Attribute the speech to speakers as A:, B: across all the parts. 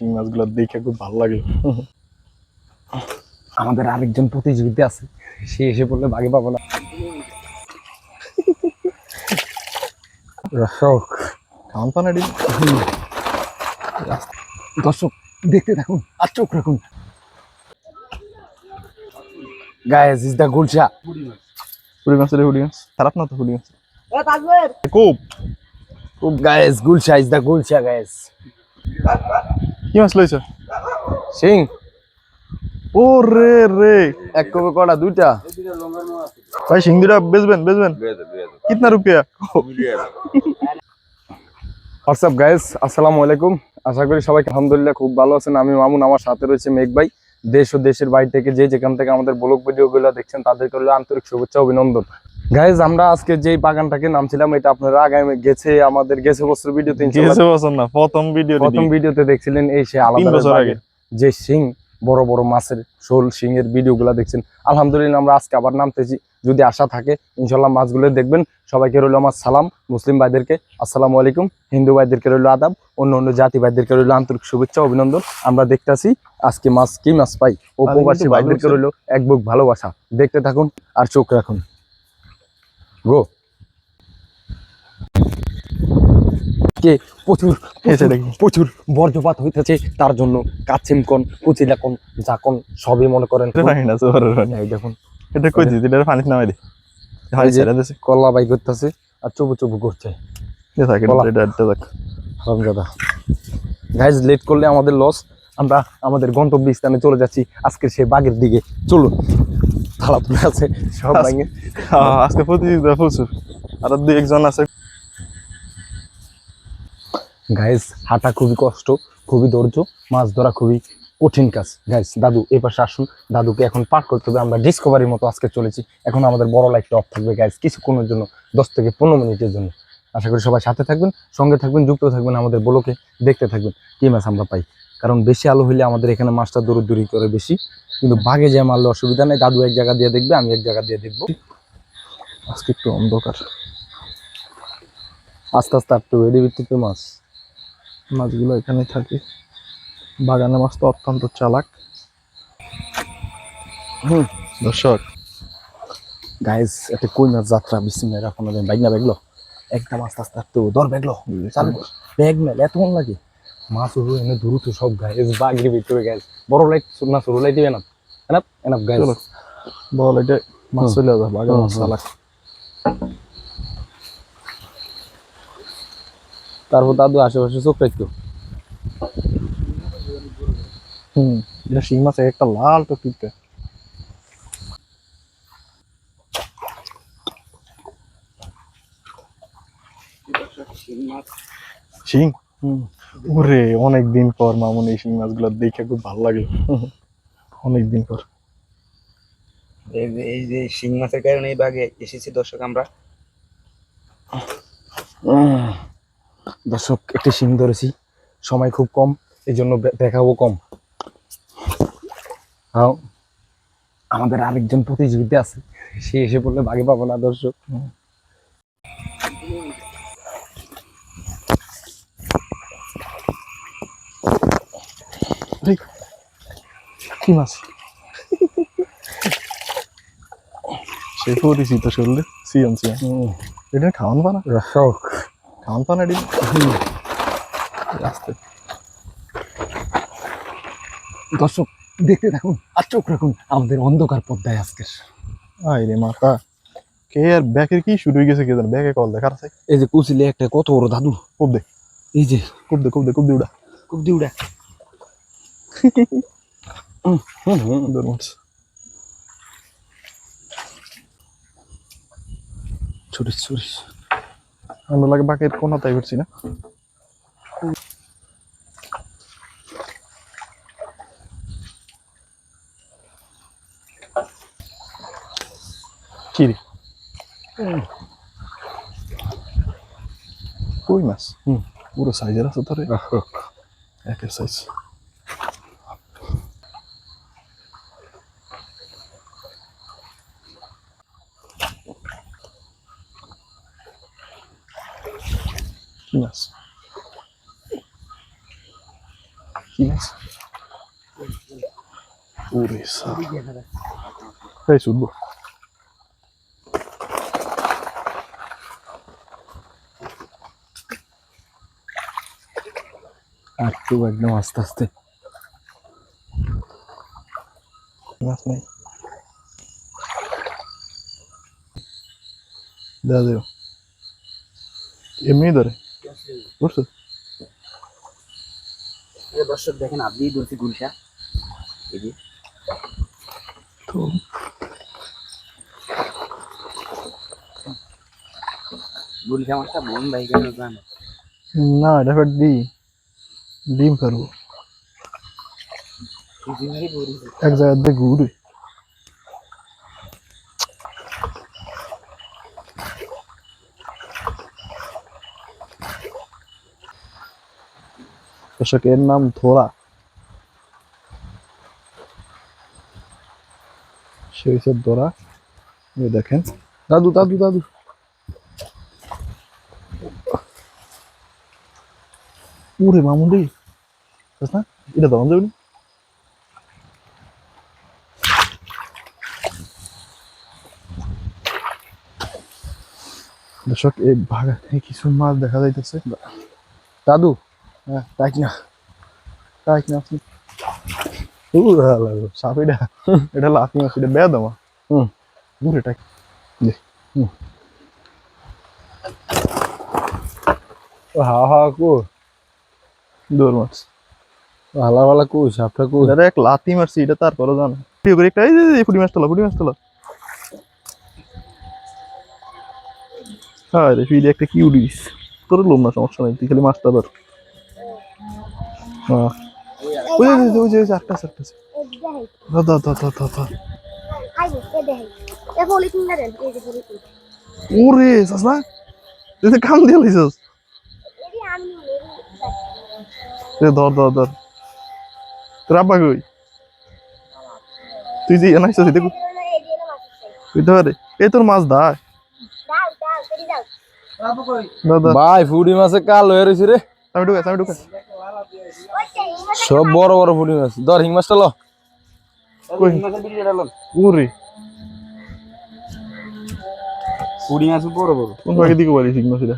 A: শিং মাছগুলো দেখে খুব ভালো লাগে।
B: আমাদের আরেকজন প্রতিযোগিতা আছে সে এসে পড়লে বাগে পাবো না। দর্শক
A: খাওয়ান পানা
B: দর্শক দেখতে থাকুন আর চোখ রাখুন। গায়েস ইজ দ্য গুলশা
A: পুরি মাছ রে পুরি মাছ। খারাপ না তো পুরি মাছ। খুব।
B: খুব গায়েস গুলশা ইজ দ্য গুলশা গায়েস
A: কি মাছ লইছ?
B: সিং।
A: ও রে। রে
B: এক কবে কটা দুইটা?
A: ভাই সিং দুটা বেচবেন বেচবেন? কিতনা রুপিয়া?
B: হোয়াটসঅ্যাপ গাইস আসসালামু আলাইকুম। আশা করি সবাই আলহামদুলিল্লাহ খুব ভালো আছেন। আমি মামুন আমার সাথে রয়েছে মেঘ ভাই। দেশ ও দেশের বাইরে থেকে যে যেখান থেকে আমাদের ব্লগ ভিডিওগুলো দেখছেন তাদেরকে হলো আন্তরিক শুভেচ্ছা অভিনন্দন। গাইজ আমরা আজকে যেই বাগানটাকে নামছিলাম এটা আপনারা আগামী গেছে আমাদের গেছে বছর ভিডিওতে
A: গেছে বছর না প্রথম ভিডিও
B: প্রথম ভিডিওতে দেখছিলেন এই সে আলাদা
A: আগে।
B: যে সিং বড় বড় মাছের শোল সিং এর ভিডিও ভিডিওগুলো দেখছেন। আলহামদুলিল্লাহ আমরা আজকে আবার নামতেছি। যদি আশা থাকে ইনশাল্লাহ মাছগুলো দেখবেন। সবাইকে রইল আমার সালাম মুসলিম ভাইদেরকে। আসসালামু আলাইকুম। হিন্দু ভাইদেরকে রইল আদাব অন্য অন্য জাতি ভাইদেরকে রইল আন্তরিক শুভেচ্ছা অভিনন্দন। আমরা দেখতাছি আজকে মাছ কি মাছ পাই? ও প্রবাসী ভাইদেরকে রইল এক বুক ভালোবাসা। দেখতে থাকুন আর চোখ রাখুন। গো। কে? প্রচুর প্রচুর বর্জ্যপাত হইতেছে। তার জন্য কাছিমকন কুচিলাকন জাকন সবই মনে করেন। দেখুন।
A: এটা কই দিই এটা পানি নামাই দে।
B: যে-
A: ছেড়ে দিছে।
B: কল্লা বাই করতেছে আর চুবু চুবু করছে।
A: এ থাকে এটা এটা দেখ।
B: হারামজাদা। গাইজ লেট করলে আমাদের লস আমরা আমাদের গন্তব্য স্থানে চলে যাচ্ছি। আজকে সে বাগের দিকে। চলুন। থালা তুলে আছে সব ভাঙে।
A: আজকে প্রতিযোগিতা প্রচুর। আর দুই একজন আছে।
B: গাইজ হাঁটা খুবই কষ্ট খুবই ধৈর্য মাছ ধরা খুবই কঠিন কাজ। গাইস দাদু, এই পাশে আসুন। দাদুকে এখন পার করতে হবে। আমরা ডিসকভারির মতো আজকে চলেছি। এখন আমাদের বড় লাইটটা অফ থাকবে গাইজ কিছুক্ষণের জন্য, দশ থেকে পনেরো মিনিটের জন্য। আশা করি সবাই সাথে থাকবেন, সঙ্গে থাকবেন, যুক্ত থাকবেন, আমাদের বলোকে দেখতে থাকবেন কি মাছ আমরা পাই। কারণ বেশি আলো হইলে আমাদের এখানে মাছটা দূর দূরি করে বেশি। কিন্তু বাঘে যে মারলে অসুবিধা নেই, দাদু এক জায়গা দিয়ে দেখবে, আমি এক জায়গা দিয়ে দেখব।
A: আজকে একটু অন্ধকার।
B: আস্তে আস্তে একটু রেডি ভিত্তিতে মাছ।
A: মাছগুলো এখানে থাকে। বাগানে মাছ তো অত্যন্ত চালাক।
B: হুম।
A: দর্শক
B: গাইজ একটা কই মাছ যাত্রা বিসমিল্লাহির রহমানির রহিম বাইক না বেগলো? একদম আস্তে আস্তে একটু ধর বেগলো। ব্যাগ মেল এতক্ষণ লাগে? মাছ উড়ু এনে দ্রুত সব গাইজ বাগের ভিতরে গাইজ বড় লাইট না ছোট লাইট দিবে না। Enough guys.
A: বল এটা মাছ। চলে যাবে বাগানে মাছ চালাক।
B: তারপর দাদু আশেপাশে চোখ রাখতো
A: হুম এটা শিং মাছ একটা লাল টপিতে শিং?
B: হুম।
A: ওরে অনেক দিন পর মামুন এই শিং মাছগুলো দেখে খুব ভালো লাগে অনেক দিন পর।
C: এই যে- এই যে শিং মাছের কারণে এই বাগে এসেছি দর্শক আমরা।
B: দর্শক একটি শিং ধরেছি। সময় খুব কম এই জন্য দেখাবো কম। আমাদের আরেকজন প্রতিযোগিতা আছে। সে এসে বললে বাগে পাবো না দর্শক।
A: কি মাছ? সে পরিচিত শরীরে সিএম সিএম এটা খাওয়ান পানা?
B: দর্শক
A: খাওয়ান পানা ডিম? আস্তে।
B: দর্শক দেখতে থাকুন আর চোখ রাখুন আমাদের অন্ধকার পর্দায় আজকে
A: আই রে মাথা কে আর ব্যাকের কি শুরু হয়ে গেছে কে জানে ব্যাকে কল দেখার আছে।
B: এই যে কুচিলে একটা কত বড় দাদু।
A: খুব দে।
B: এই যে।
A: খুব দে খুব দে খুব দে উড়া।
B: খুব দিউড়া হুম, হুম।
A: সুন্দর মাছ।
B: ছুরিস ছুরিস।
A: আমরা লাগে বাকের কোন তাই করছি না। কি রে কই মাছ
B: হুম।
A: পুরো সাইজের আছে তোরে একের সাইজ কি মাছ কি কি মাছ ওরে সা এই শুধু
B: আর একটু একদম আস্তে আস্তে।
A: মাছ নাই। দেওয়া এমনি ধরে। বুঝছ
C: দর্শক দেখেন আপনি ধরছি গুলশা। এই যে।
A: তো।
C: গুলশা মাছটা বোন ভাই কেন জান
A: না এটা ফের ডিম ডিম ফেরবো এক জায়গাতে ঘুরে দর্শক এর নাম ধোরা সে হচ্ছে এই দেখেন দাদু দাদু দাদু উরে বুঝছ না এটা দম যাবে দর্শক এই বাগানে কিছু মাছ দেখা যাইতেছে।
B: দাদু?
A: হ্যাঁ তাই না তাই না আপনি? সাপ এটা। এটা লাফি মাছ এটা বেয়া দামা
B: হুম।
A: এটা। দে।
B: ও হাওয়া হাওয়া কো।
A: দৌড় মাছ।
B: হালা হালা কো সাপটা কো
A: দাদা এক লাথি মারছি এটা তারপরে জানো প্রিয় করে একটা এই যে, ফুটি মাছ তোলা ফুটি মাছ তোলা। হ্যাঁ রে ফিরে একটা কি উড়িস তোর লোম না সমস্যা নাই তুই খালি মাছটা ধর। হ্যাঁ। ওই যে, ওই যে, ওই যে আটটা আটটা ধর ধর ধর ধর ওরে সাস না? তুই তো কাম দিয়ে লাইছস। ধর ধর ধর। তোর আব্বা কই? তুই যে এটা কই- তুই ধরে এই তোর মাছ দা দা দা
B: ভাই ফুড়ি মাছে কাল হয়ে রয়েছে রে।
A: আমি ঢুকাই আমি ঢুকাই।
B: সব বড় বড় ফুড়ি মাছ। ধর হিং মাছটা লো।
A: কই? ওরে
C: মাছ বড় বড়।
A: কোন ভাগে দিকে বলি ঠিক মাছ এটা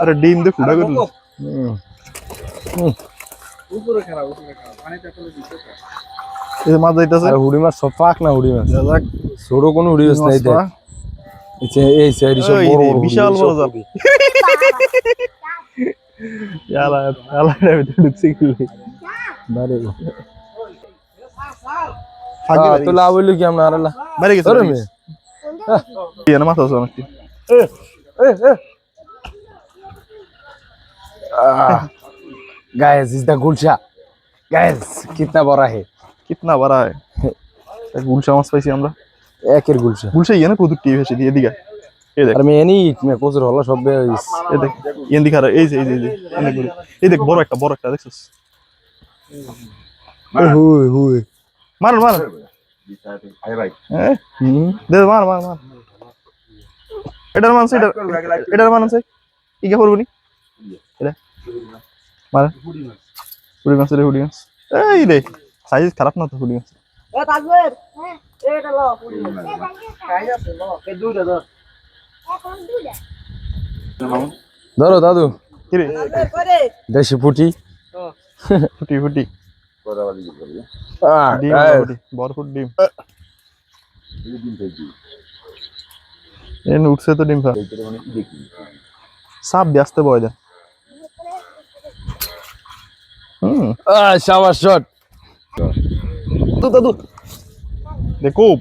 A: আরে ডিম দে ফুটা করে দিল।
C: উপরে খেলা উপরে খেলা পানিতে ফেলে দিতে
A: এই মাছ যাইতাছে?
B: আর হুড়ি মাছ সব পাক না হুড়ি মাছ?
A: যাক।
B: ছোট কোনো হুড়ি মাছ নাই দেখ। এই সাইড সব বড় বড়
A: বিশাল বড় জাল। ইয়ালা ইয়ালা এর ভিতরে ঢুকছে কি
B: বারে।
A: ফাঁকি
B: তো লাভ হইল কি আমরা আরেলা
A: বাড়ি গেছে
B: ধরে মে
A: গেছে। এখানে মাছ আছে অনেকটি
B: गाइस इज द गुलशा गाइस कितना बड़ा है
A: কিতনা বড় হয় এক গুলশা মাছ পাইছি আমরা
B: একের গুলশা
A: গুলশা ইয়ে না প্রচুর টিভি এসে দিয়ে এদিকে এই দেখ
B: আর আমি এনি মে কোচের হলো সব বে হইস
A: এই দেখ ইয়েন দিকে এই যে এই যে এই যে এই দেখ, এই দেখ বড় একটা বড় একটা দেখছিস
B: হুই হুই
A: মার মার হ্যাঁ
B: হুম
A: দে মার মার মার এটার মানছে এটার এটার মানছে কি কে করবনি এটা মার? হুডি মাছ। রে হুডি মাছ। এই রে সাইজ খারাপ না তো হুডি মাছ?
B: ধরো। দাদু।
A: কি রে?
B: দেশি
A: ফুটি ফুটি ফুটি ডিম উঠছে তো ডিম খা। সাপ দিয়ে আসতে বয় দেন হুম।
B: আহ, শাবাশ শট।
A: দু দাদু দে খুব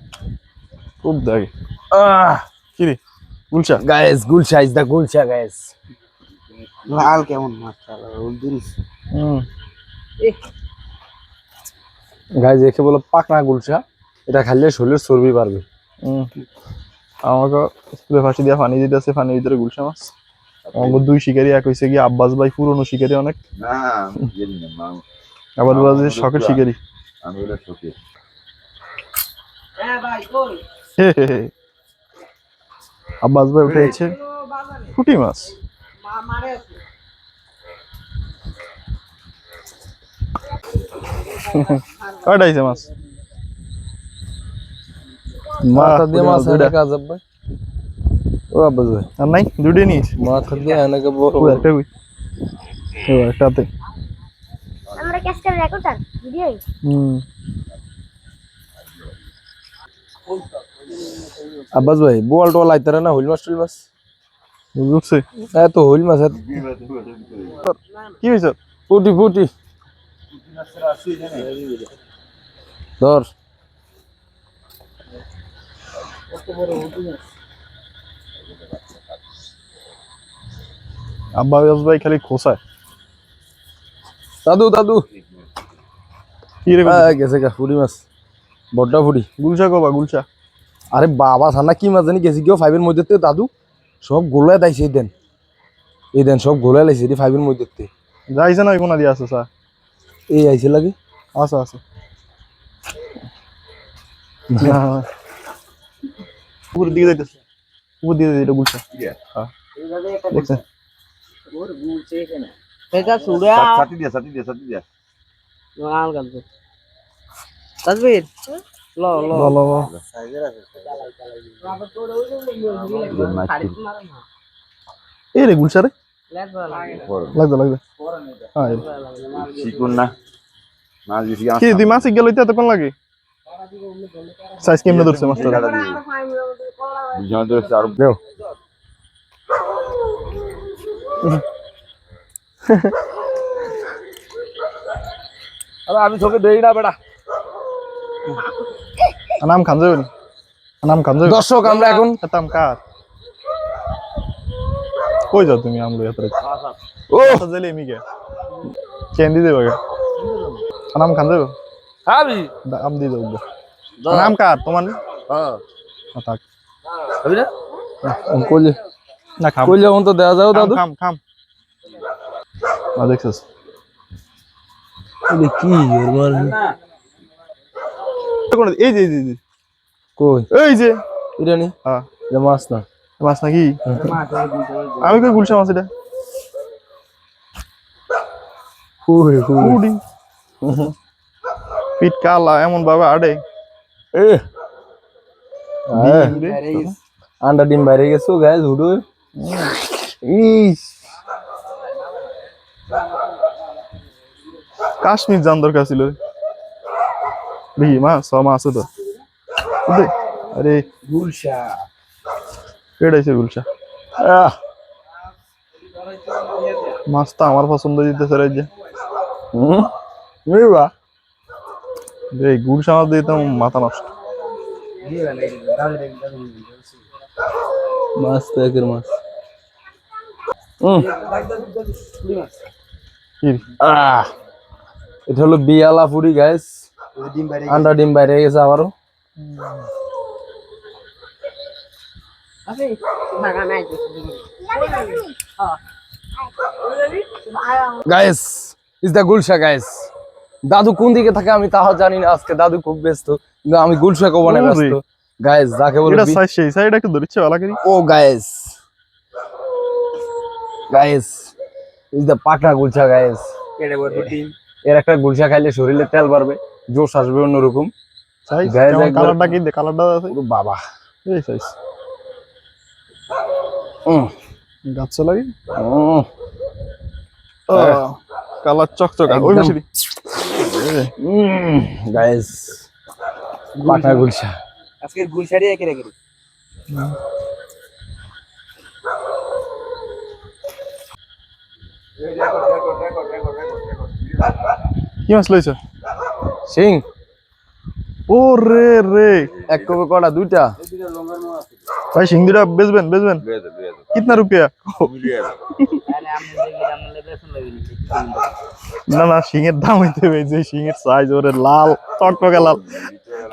A: খুব দেখে।
B: আহ।
A: কি রে? গুলশা।
B: গাইস গুলশা ইজ দা গুলশা গাইস
C: লাল কেমন চালা উদ্দিন
A: হুম।
B: গাইস একে বলো পাকনা গুলশা। এটা খাইলে শরীরের চর্বি বাড়বে।
A: হুম। আমাকে স্কুলে ফাঁসি দিয়া পানি দিতেছে পানির ভিতরে গুলশা মাছ। আমার দুই শিকারি এক হয়েছে কি আব্বাস ভাই পুরনো শিকারি অনেক। আবার শখের শিকারি। আব্বাস ভাই উঠে ফুটি মাছ। কয়টা মাছ?
B: মাথা দিয়ে মাছ কাজ ভাই ও আব্বাস ভাই
A: আর নাই দুটোই নিস
B: মাথা দিয়ে এনেকে বড়
A: ওই একটা কই ওই একটাতে
D: আমরা ক্যাশকার রেকর্ডার ভিডিও
A: হুম
B: আব্বাস ভাই বোয়াল টোয়াল আইতারে না হইল মাছ টুইল মাছ
A: বুঝছে
B: এত হইল মাছ এত-
A: কি হয়েছে
B: ফুটি ফুটি ধর
A: আব্বা আব্বাস ভাই খালি খোসায়।
B: দাদু দাদু।
A: কি রে
B: গেছে গা ফুটি মাছ। বড্ডা ফুটি
A: গুলশা কবা গুলশা।
B: আরে বাবা সান্না কি মাছ জানি গেছি কেউ ফাইভের মধ্যে তে দাদু। সব গোলায় দাইছে এই দেন। এই দেন সব গোলায় লাইছে এটি ফাইভের মধ্যে তে
A: যাইছে না কোনা দিয়ে আছে স্যার
B: এই আইছে লাগে?
A: আছে আছে। উপর দিকে যাইতেছে। উপর দিকে যাইতে গুলশা। হ্যাঁ। দেখছেন?
E: এটা সুড়া
F: সাথী দিয়া সাথী দিয়া সাথী দিয়া
E: মাল গালতো তাজবীর ল ল
A: ভালো এই রে গুলশা রে লাগবে লাগবে হ্যাঁ এই রে।
F: শিকুন না মাছ বেশি
A: কি তুই মাছ গেল এতক্ষণ লাগে সাইজ কেমনে ধরছে মাছটা
F: বুঝানো তো আর
B: আমি তোকে দেই না বেটা।
A: নাম খান যাবে নাম খান যাবে?
B: দর্শক আমরা এখন
A: তাম কার? কই যাও তুমি আমলো এত
B: ও!
A: জেলে মিকে কেন দি দেবে নাম খান যাবে?
B: খাবি
A: আম দি দেবো নাম কার? তোমার?
B: হ্যাঁ।
A: থাক।
B: না? কইলে
A: না খাম।
B: কইলে অন্ত দেয়া যাও
A: খাম
B: দাদু।
A: খাম খাম। না দেখছিস?
B: এটা কি ওর
A: কোন এই যে এই যে,
B: কই?
A: এই যে।
B: এটা নি
A: হ্যাঁ।
B: এটা মাছ না।
A: মাছ নাকি? আমি কই গুলশা মাছ এটা? পিট কালা এমন ভাবে আড়ে।
B: এ
A: ডিম
B: আন্ডা ডিম বাইরে গেছো গায়ে হুডু ইস
A: কাশ্মীর যান দরকার ছিল রে। দেখি মাছ ছ মাছ আছে তো। আরে।
C: গুলশা।
A: কেডাইছে গুলশা।
B: আহ।
A: মাছটা আমার পছন্দ দিতেছে রে যে।
B: হুম?
A: এই গুলশা মাছ দিয়ে তো মাথা নষ্ট।
B: মাছ তো একের মাছ। এটা হলো বিয়ালা ফুরি গাইস আন্ডা ডিম বাইরে গেছে আবারও। গাইস ইজ দা গুলশা গাইস দাদু কোন দিকে থাকে আমি তাও জানি না। আজকে দাদু খুব ব্যস্ত কিন্তু আমি গুলশা কবনে। ব্যস্ত। গাইস যাকে বলে
A: এটা সাইজ সেই সাইড একটু ধরিচ্ছে ভালো করি।
B: ও গাইস গাইস ইজ দা পাকড়া গুলশা গাইস
C: কেটে বড় ডিম
B: এর একটা গুলশা খাইলে শরীরে তেল বাড়বে জোশ আসবে অন্যরকম।
A: কালারটা কি? দে কালারটা
B: বাবা।
A: এই সাইজ গাছ লাগে
B: উম,
A: কালার চকচকা ওই। বেশি দি।
B: গাইস পাকড়া গুলশা।
C: আজকে গুলশারি একে রেখে
A: কি মাছ লইছে?
B: সিং।
A: ও রে। রে
B: এক কবে কটা দুইটা?
A: ভাই সিং দুটা বেচবেন বেচবেন? কিতনা রুপিয়া? না না সিং এর দাম হইতে হবে যে সিং এর সাইজ ওরে লাল টকটকে লাল।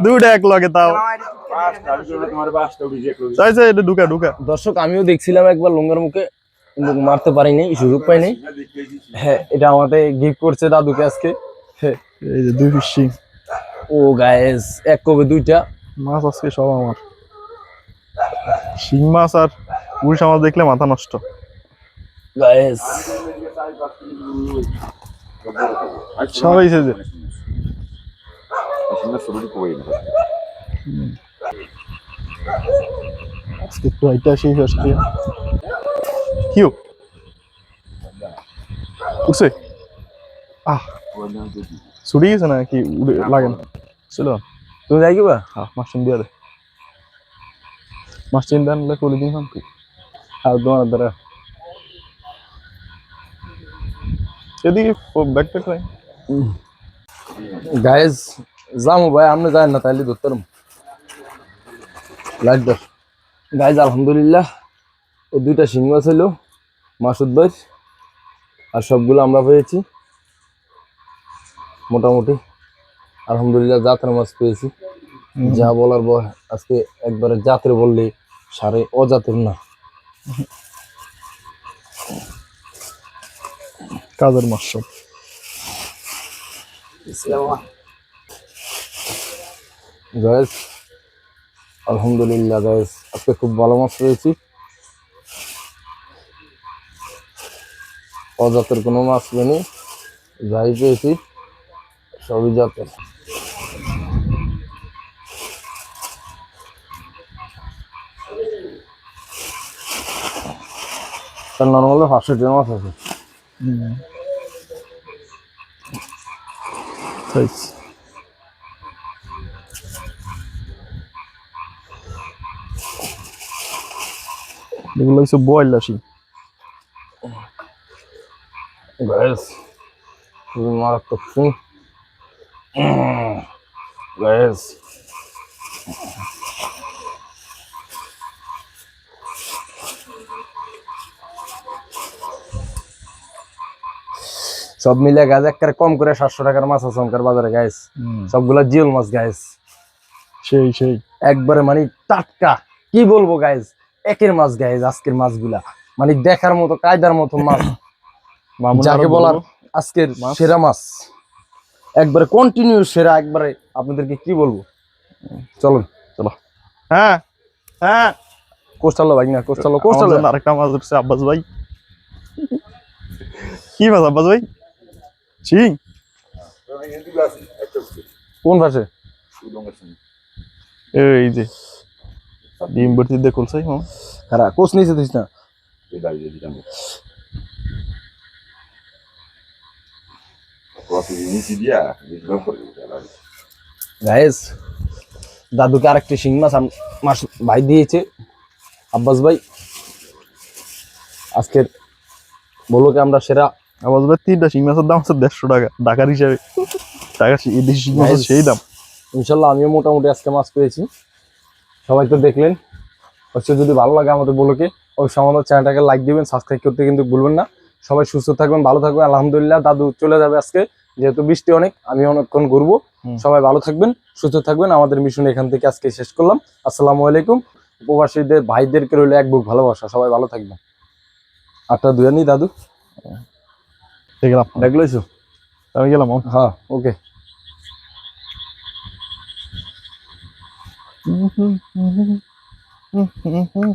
A: দুইটা এক লগে তাও।
B: দর্শক আমিও দেখছিলাম একবার লঙ্গার মুখে। কিন্তু মারতে পারিনি সুযোগ পাইনি। হ্যাঁ এটা আমাদের গিফট করছে দাদুকে আজকে। হ্যাঁ।
A: এই যে দুই পিস
B: ও গায়েস এক কবে দুইটা।
A: মাছ আজকে সব আমার। শিং মাছ আর উড়িষ্যা আমার দেখলে মাথা নষ্ট।
B: গায়েস
A: সবাই
F: koyayım.
A: আজকে একটু হাইটা সেই আসছে কিউ উঠছে আহ ছুটি গেছে না কি উড়ে লাগে না চলো
B: তুমি যাই কিবা
A: হ্যাঁ মাস্টিন দিয়ে দে মাস্টিন দেন করে দিন কি
B: আর তোমার দ্বারা
A: এদিকে ব্যাকপ্যাক নাই
B: গাইজ যামু ভাই আপনি যাই না তাইলে ধরতাম ধর গাইজ আলহামদুলিল্লাহ ও দুইটা শিং মাছ হইল মাসুদ ভাই আর সবগুলো আমরা পেয়েছি। মোটামুটি আলহামদুলিল্লাহ জাতের মাছ পেয়েছি। যা বলার বয় আজকে একবারে জাতের বললে সারে অজাতের না।
A: কাজের মাস সব?
B: আলহামদুলিল্লাহ গাইজ আজকে খুব ভালো মাছ পেয়েছি। অজাতের কোনো মাছ পেনি যাই পেয়েছি, সবই জাতের তার নর্মালি পাঁচশো মাছ আছে।
A: এগুলো হচ্ছে বয়েল আসি
B: গাইজ খুবই মারাত্মক সিং গাইজ সব মিলে গাছ একবারে কম করে সাতশো টাকার মাছ আছে অনকার বাজারে গাইস সবগুলা জিওল মাছ গাইস
A: সেই সেই।
B: একবারে মানে টাটকা। কি বলব গাইজ একের মাছ গাইজ আজকের মাছগুলা। মানে দেখার মতো কায়দার মতো মাছ। যাকে বলার আজকের। সেরা মাছ। একবারে কন্টিনিউ সেরা একবারে আপনাদেরকে কি বলব? চলুন চলো।
A: হ্যাঁ হ্যাঁ।
B: কোস্টালো ভাই না কোস্টালো কোস্টালো
A: আরেকটা মাছ উঠছে আব্বাস ভাই। কি মাছ আব্বাস ভাই? চিং
B: কোন ভাষে
A: এই যে ডিম ভর্তি দিয়ে খুলছাই মামা
B: খারা কোচ নিচে দিস না। গাইস দাদুকে আরেকটি শিং মাছ আম- মাস ভাই দিয়েছে আব্বাস ভাই আজকের বলোকে আমরা সেরা
A: আব্বাস ভাই তিনটা শিং মাছের দাম হচ্ছে দেড়শো টাকা ঢাকার হিসাবে টাকা দেশি শিং মাছের. সেই দাম
B: ইনশাল্লাহ আমিও মোটামুটি আজকে মাছ পেয়েছি সবাই তো দেখলেন হচ্ছে যদি ভালো লাগে আমাদের বলোকে অবশ্যই আমাদের চ্যানেলটাকে লাইক দিবেন সাবস্ক্রাইব করতে কিন্তু ভুলবেন না সবাই সুস্থ থাকবেন ভালো থাকবেন। আলহামদুলিল্লাহ দাদু চলে যাবে আজকে। যেহেতু বৃষ্টি অনেক আমি অনেকক্ষণ ঘুরবো। সবাই ভালো থাকবেন সুস্থ থাকবেন। আমাদের মিশন এখান থেকে আজকে শেষ করলাম। আসসালামু আলাইকুম। উপবাসীদের ভাইদেরকে রইলে এক বুক ভালোবাসা। সবাই ভালো থাকবেন। আটটা দুয়া নি দাদু?
A: গেলাম
B: দেখলোইছো
A: আমি গেলাম
B: হ্যাঁ ওকে।
A: হুম হুম হুম হুম হুম হুম।